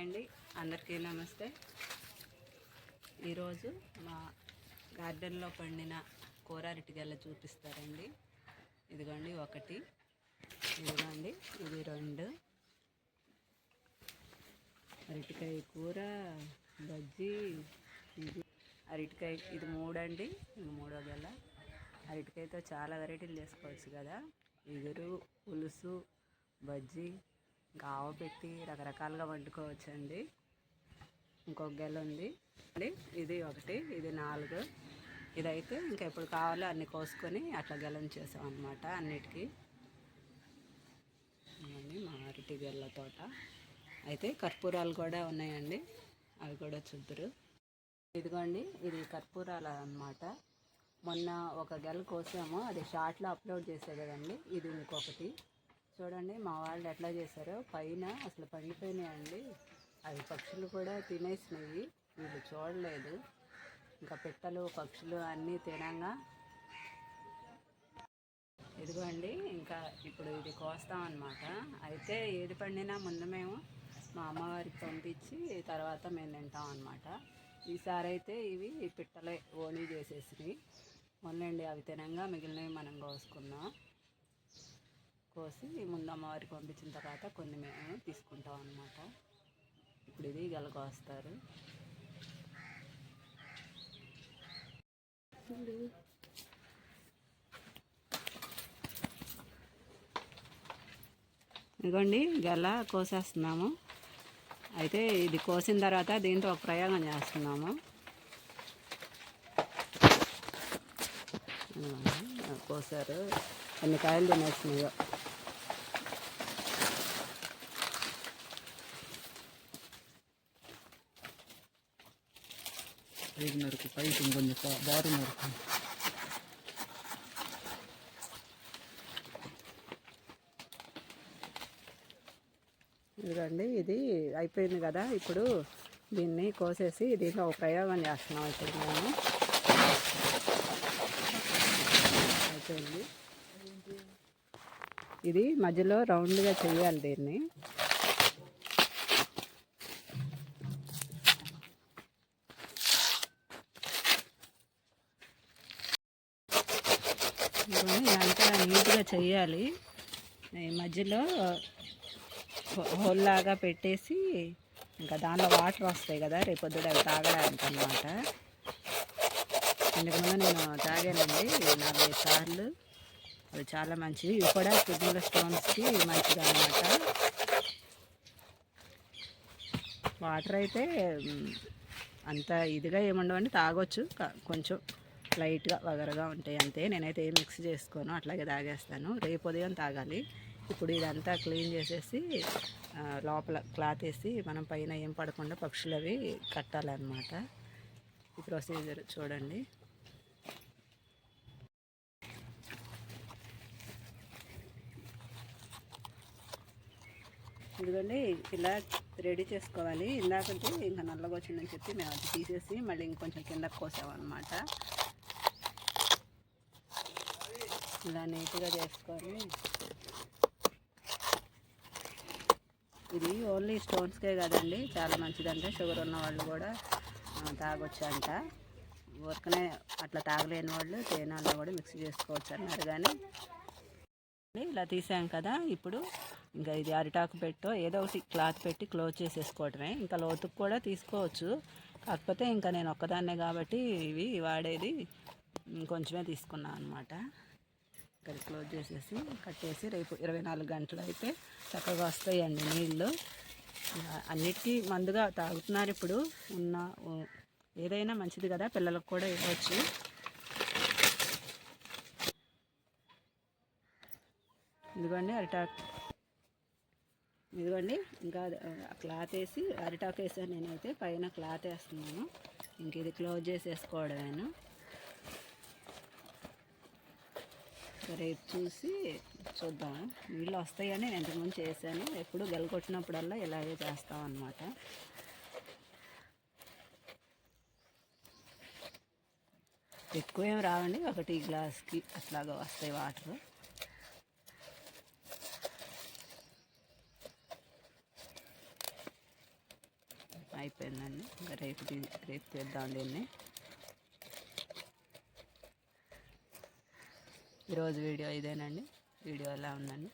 Hi అండి. అందరికీ నమస్తే. ఈరోజు మా గార్డెన్లో పండిన కూర అరటిగెల్ల చూపిస్తారండి. ఇదిగోండి ఒకటి. ఇదిగోండి ఇది రెండు. అరటికాయ కూర బజ్జీ ఇది అరటికాయ ఇది మూడండి. ఇది మూడో గెల. అరటికాయతో చాలా వెరైటీలు చేసుకోవచ్చు కదా. ఇగురు పులుసు బజ్జీ ఇంకా ఆవు పెట్టి రకరకాలుగా వండుకోవచ్చండి. ఇంకొక గెల ఉంది ఇది ఒకటి ఇది నాలుగు. ఇదైతే ఇంకా ఎప్పుడు కావాలో అన్ని కోసుకొని అట్లా గెలం చేసాం అనమాట అన్నిటికీ. మా అరటి గెల్ల తోట. అయితే కర్పూరాలు కూడా ఉన్నాయండి. అవి కూడా చూద్దరు. ఇదిగోండి ఇది కర్పూరాలు అన్నమాట. మొన్న ఒక గెల కోసాము. అది షార్ట్లో అప్లోడ్ చేసే కదండి. ఇది ఇంకొకటి. చూడండి మా వాళ్ళు ఎట్లా చేశారో. పైన అసలు పండిపోయినాయండి. అవి పక్షులు కూడా తినేసినాయి వీళ్ళు చూడలేదు. ఇంకా పిట్టలు పక్షులు అన్నీ తినంగా. ఇదిగోండి ఇంకా ఇప్పుడు ఇది కోస్తాం అనమాట అయితే ఏది పండినా ముందు మేము మా అమ్మవారికి పంపించి తర్వాత మేము తింటాం అనమాట ఈసారి అయితే ఇవి పిట్టలే ఓనీ చేసేసినవి. మొన్నండి అవి తినంగా మిగిలినవి మనం కోసుకున్నాం. కోసి ముందు అమ్మవారికి పంపించిన తర్వాత కొన్ని మేము తీసుకుంటాం అన్నమాట. ఇప్పుడు ఇది గలకొస్తారు ఇదిగోండి గల కోసేస్తున్నాము. అయితే ఇది కోసిన తర్వాత దీంతో ఒక ప్రయోగం చేస్తున్నాము. కోసారు. ఎన్ని కాయలు తినేస్తున్నాయో. ఐదున్నరకు పైకి ఇంకొంచెం బారు నరుకు ఇదిగండి ఇది అయిపోయింది కదా ఇప్పుడు దీన్ని కోసేసి దీంట్లో ఒక ప్రయోగం చేస్తున్నాం ఇప్పుడు మేము. అయిపోయింది. ఇది మధ్యలో రౌండ్గా చేయాలి దీన్ని. ఇదంతా నీట్గా చేయాలి. ఈ మధ్యలో హోల్లాగా పెట్టేసి ఇంకా దానిలో వాటర్ వస్తాయి కదా రేపొద్దుడు అవి తాగడానికి అనమాట ఇంతకు ముందు నేను తాగానండి నలభై సార్లు. అవి చాలా మంచివి. ఇవి కూడా కిడ్నీల స్టోన్స్కి మంచిది అనమాట వాటర్ అయితే అంత ఇదిగా ఏముండవండి తాగొచ్చు. కొంచెం లైట్గా వగరగా ఉంటాయి అంతే. నేనైతే ఏం మిక్స్ చేసుకోను అట్లాగే తాగేస్తాను. రేపు ఉదయం తాగాలి. ఇప్పుడు ఇదంతా క్లీన్ చేసేసి లోపల క్లాత్ వేసి మనం పైన ఏం పడకుండా పక్షులు అవి కట్టాలన్నమాట. ఈ ప్రొసీజర్ చూడండి. ఇదిగోండి ఇలా రెడీ చేసుకోవాలి. ఇందాకంటే ఇంకా నల్లగా వచ్చిందని చెప్పి మేము అది తీసేసి మళ్ళీ ఇంకొంచెం కిందకు కోసామన్నమాట. ఇలా నీట్గా చేసుకొని ఇది ఓన్లీ స్టోన్స్కే కదండి చాలా మంచిదంటే షుగర్ ఉన్న వాళ్ళు కూడా తాగొచ్చు అంట ఊరికనే అట్లా తాగలేని వాళ్ళు తేనెలో కూడా మిక్స్ చేసుకోవచ్చు అన్నారు కానీ. ఇలా తీసాం కదా ఇప్పుడు ఇంకా ఇది అరిటాకు పెట్టో ఏదో ఒకటి క్లాత్ పెట్టి క్లోజ్ చేసేసుకోవటమే. ఇంకా లోతుకు కూడా తీసుకోవచ్చు. కాకపోతే ఇంకా నేను ఒక్కదాన్నే కాబట్టి ఇవి వాడేది కొంచెమే తీసుకున్నాను అనమాట ఇక్కడ క్లోజ్ చేసేసి కట్టేసి రేపు ఇరవై నాలుగు గంటలు అయితే చక్కగా వస్తాయండి నీళ్ళు. అన్నిటికీ మందుగా తాగుతున్నారు ఇప్పుడు. ఉన్న ఏదైనా మంచిది కదా పిల్లలకు కూడా ఇవ్వచ్చు. ఇదిగోండి అరిటాకు. ఇదిగోండి ఇంకా క్లాత్ వేసి అరిటాకు వేసాను నేనైతే. పైన క్లాత్ వేస్తున్నాను. ఇంక ఇది క్లోజ్ చేసేసుకోవడమేను. రేపు చూసి చూద్దాం. నీళ్ళు వస్తాయని నేను ఇంతకుముందు చేశాను. ఎప్పుడు గెలకొట్టినప్పుడల్లా ఇలాగే చేస్తాం అన్నమాట. ఎక్కువ ఏం రావండి. ఒకటి గ్లాస్కి అట్లాగా వస్తాయి వాటర్. అయిపోయిందండి. ఇంకా రేపు రేపు చేద్దాం దీన్ని. ఈరోజు వీడియో ఇదేనండి. వీడియో ఎలా ఉందండి?